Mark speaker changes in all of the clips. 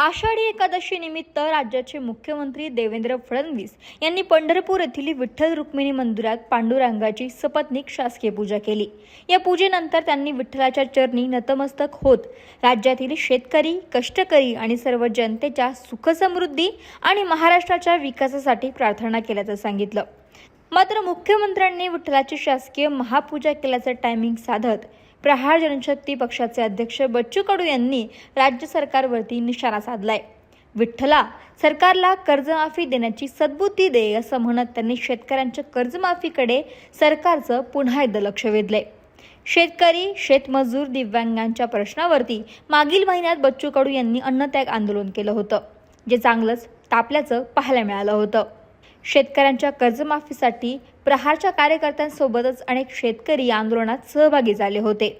Speaker 1: आषाढी एकादशी निमित्त राज्याचे मुख्यमंत्री देवेंद्र फडणवीस यांनी पंढरपूर येथील विठ्ठल रुक्मिणी मंदिरात पांडुरंगाची सपत्नीक शासकीय पूजा केली. या पूजेनंतर त्यांनी विठ्ठलाच्या चरणी नतमस्तक होत राज्यातील शेतकरी कष्टकरी आणि सर्व जनतेच्या सुखसमृद्धी आणि महाराष्ट्राच्या विकासासाठी प्रार्थना केल्याचं सांगितलं. मात्र मुख्यमंत्र्यांनी विठ्ठलाची शासकीय महापूजा केल्याचं टायमिंग साधत प्रहार जनशक्ती पक्षाचे अध्यक्ष बच्चू कडू यांनी राज्य सरकारवरती निशाणा साधलाय. विठ्ठला सरकारला कर्जमाफी देण्याची सद्बुद्धी दे असं म्हणत त्यांनी शेतकऱ्यांच्या कर्जमाफीकडे सरकारचं पुन्हा एकदा लक्ष वेधलंय. शेतकरी शेतमजूर दिव्यांगांच्या प्रश्नावरती मागील महिन्यात बच्चू कडू यांनी अन्नत्याग आंदोलन केलं होतं जे चांगलंच तापल्याचं पाहायला मिळालं होतं. शेतकऱ्यांच्या कर्जमाफीसाठी प्रहारच्या कार्यकर्त्यांसोबतच अनेक शेतकरी या आंदोलनात सहभागी झाले होते.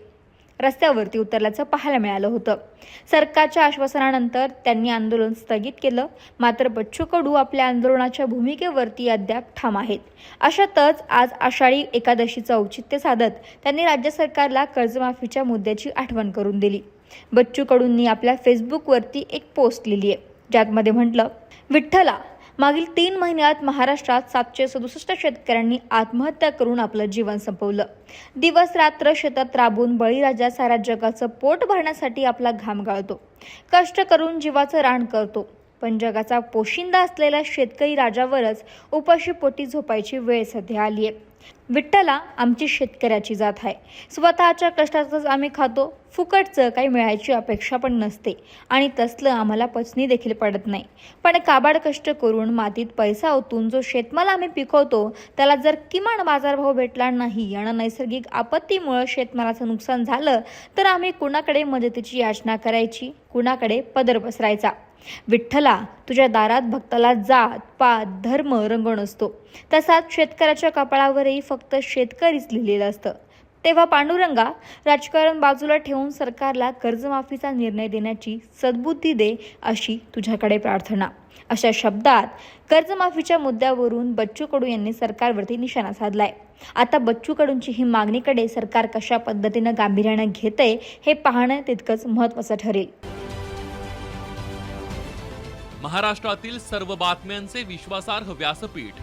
Speaker 1: रस्त्यावरती उतरल्याचं पाहायला मिळालं होतं. सरकारच्या आश्वासनानंतर त्यांनी आंदोलन स्थगित केलं. मात्र बच्चू कडू आपल्या आंदोलनाच्या भूमिकेवरती अद्याप ठाम आहेत. अशातच आज आषाढी एकादशीचं औचित्य साधत त्यांनी राज्य सरकारला कर्जमाफीच्या मुद्द्याची आठवण करून दिली. बच्चू कडूंनी आपल्या फेसबुकवरती एक पोस्ट लिहिली आहे ज्यामध्ये म्हटलं विठ्ठला मागील तीन महिन्यात महाराष्ट्रात सातशे सदुसष्ट शेतकऱ्यांनी आत्महत्या करून आपलं जीवन संपवलं. दिवस रात्र शेतात राबून बळीराजा साऱ्या जगाचं पोट भरण्यासाठी आपला घाम गाळतो. कष्ट करून जीवाचं रान करतो. पण जगाचा पोशिंदा असलेल्या शेतकरी राजावरच उपाशी पोटी झोपायची वेळ सध्या आली आहे विठ्ठला आमची शेतकऱ्याची जात आहे. स्वतःच्या कष्टाचंच आम्ही खातो. फुकटचं काही मिळायची अपेक्षा पण नसते. आणि तसलं आम्हाला पचनी देखील पडत नाही. पण काबाड कष्ट करून मातीत पैसा ओतून जो शेतमाल आम्ही पिकवतो त्याला जर किमान बाजारभाव भेटला नाही आणि नैसर्गिक आपत्तीमुळं शेतमालाचं नुकसान झालं तर आम्ही कुणाकडे मदतीची याचना करायची? कुणाकडे पदर पसरायचा? विठ्ठला तुझ्या दारात भक्ताला जात पात धर्म रंग नसतो तसाच शेतकऱ्याच्या कपाळावर कपाळावरही फक्त शेतकरीच लिहिलेलं असतं. तेव्हा पांडुरंगा राजकारण बाजूला ठेवून सरकारला कर्जमाफीचा निर्णय देण्याची सद्बुद्धी दे अशी तुझ्याकडे प्रार्थना. अशा शब्दात कर्जमाफीच्या मुद्द्यावरून बच्चू कडू यांनी सरकारवरती निशाणा साधलाय. आता बच्चू कडूंची ही मागणीकडे सरकार कशा पद्धतीनं गांभीर्यानं घेतंय हे पाहणं तितकंच महत्त्वाचं ठरेल.
Speaker 2: महाराष्ट्रातील सर्व बातम्यांचे विश्वासार्ह व्यासपीठ